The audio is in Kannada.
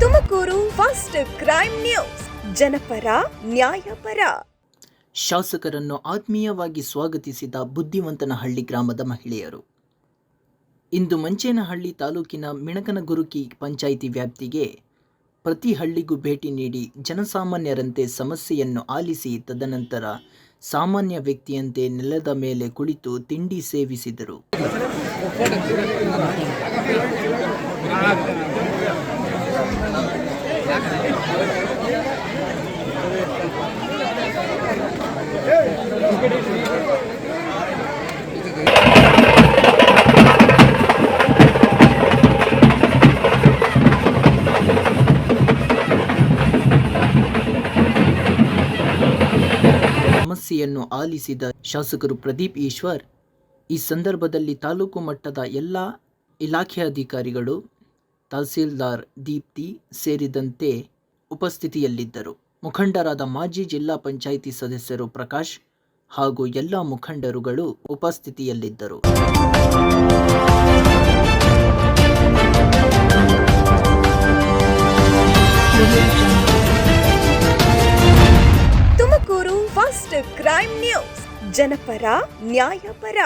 Tumakuru first crime news. ಜನಪರ, ನ್ಯಾಯಪರ. ಶಾಸಕರನ್ನು ಆತ್ಮೀಯವಾಗಿ ಸ್ವಾಗತಿಸಿದ ಬುದ್ಧಿವಂತನ ಹಳ್ಳಿ ಗ್ರಾಮದ ಮಹಿಳೆಯರು. ಇಂದು ಮಂಚೇನಹಳ್ಳಿ ತಾಲೂಕಿನ ಮಿಣಕನಗುರುಕಿ ಪಂಚಾಯಿತಿ ವ್ಯಾಪ್ತಿಗೆ ಪ್ರತಿ ಹಳ್ಳಿಗೂ ಭೇಟಿ ನೀಡಿ ಜನಸಾಮಾನ್ಯರಂತೆ ಸಮಸ್ಯೆಯನ್ನು ಆಲಿಸಿ ತದನಂತರ ಸಾಮಾನ್ಯ ವ್ಯಕ್ತಿಯಂತೆ ನೆಲದ ಮೇಲೆ ಕುಳಿತು ತಿಂಡಿ ಸೇವಿಸಿದರು. ಸಮಸ್ಯೆಯನ್ನು ಆಲಿಸಿದ ಶಾಸಕರು ಪ್ರದೀಪ್ ಈಶ್ವರ್ ಈ ಸಂದರ್ಭದಲ್ಲಿ ತಾಲೂಕು ಮಟ್ಟದ ಎಲ್ಲ ಇಲಾಖೆ ಅಧಿಕಾರಿಗಳು ತಹಸೀಲ್ದಾರ್ ದೀಪ್ತಿ ಸೇರಿದಂತೆ ಉಪಸ್ಥಿತಿಯಲ್ಲಿದ್ದರು. ಮುಖಂಡರಾದ ಮಾಜಿ ಜಿಲ್ಲಾ ಪಂಚಾಯಿತಿ ಸದಸ್ಯರು ಪ್ರಕಾಶ್ ಹಾಗೂ ಎಲ್ಲ ಮುಖಂಡರುಗಳು ಉಪಸ್ಥಿತಿಯಲ್ಲಿದ್ದರು. Tumakuru first crime news. ಜನಪರ, ನ್ಯಾಯಪರ.